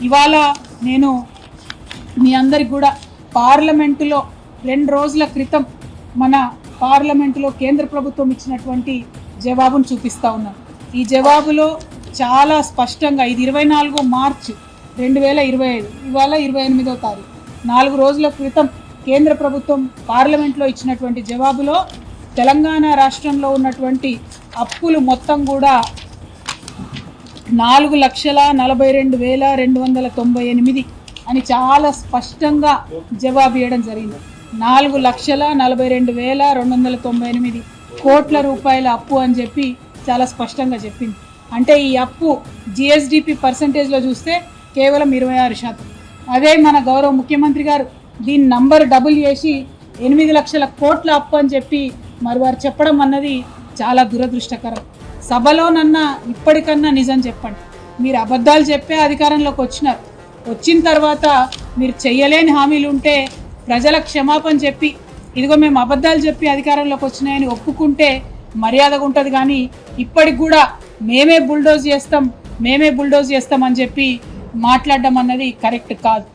ఇవాళ నేను మీ అందరికి కూడా పార్లమెంటులో రెండు రోజుల క్రితం మన పార్లమెంటులో కేంద్ర ప్రభుత్వం ఇచ్చినటువంటి జవాబును చూపిస్తా ఉన్నాను ఈ జవాబులో చాలా స్పష్టంగా ఇది ఇరవై నాలుగు మార్చ్ రెండు వేల ఇరవై ఐదు ఇవాళ ఇరవై ఎనిమిదో తారీఖు. నాలుగు రోజుల క్రితం కేంద్ర ప్రభుత్వం పార్లమెంట్లో ఇచ్చినటువంటి జవాబులో తెలంగాణ రాష్ట్రంలో ఉన్నటువంటి అప్పులు మొత్తం కూడా నాలుగు లక్షల నలభై రెండు వేల రెండు వందల తొంభై ఎనిమిది అని చాలా స్పష్టంగా జవాబు ఇవ్వడం జరిగింది. నాలుగు లక్షల నలభై రెండు వేల రెండు వందల తొంభై ఎనిమిది కోట్ల రూపాయల అప్పు అని చెప్పి చాలా స్పష్టంగా చెప్పింది. అంటే ఈ అప్పు జిఎస్డిపి పర్సంటేజ్లో చూస్తే కేవలం ఇరవై ఆరు శాతం. అదే మన గౌరవ ముఖ్యమంత్రి గారు దీని నంబర్ డబుల్ చేసి ఎనిమిది లక్షల కోట్ల అప్పు అని చెప్పి మరి వారు చెప్పడం అన్నది చాలా దురదృష్టకరం. సభలోనన్నా ఇప్పటికన్నా నిజం చెప్పండి. మీరు అబద్ధాలు చెప్పే అధికారంలోకి వచ్చినారు. వచ్చిన తర్వాత మీరు చెయ్యలేని హామీలు ఉంటే ప్రజల క్షమాపణ చెప్పి ఇదిగో మేము అబద్ధాలు చెప్పి అధికారంలోకి వచ్చినాయని ఒప్పుకుంటే మర్యాదగా ఉంటుంది కానీ ఇప్పటికి కూడా మేమే బుల్డోజ్ చేస్తాం మేమే బుల్డోజ్ చేస్తామని చెప్పి మాట్లాడడం అన్నది కరెక్ట్ కాదు.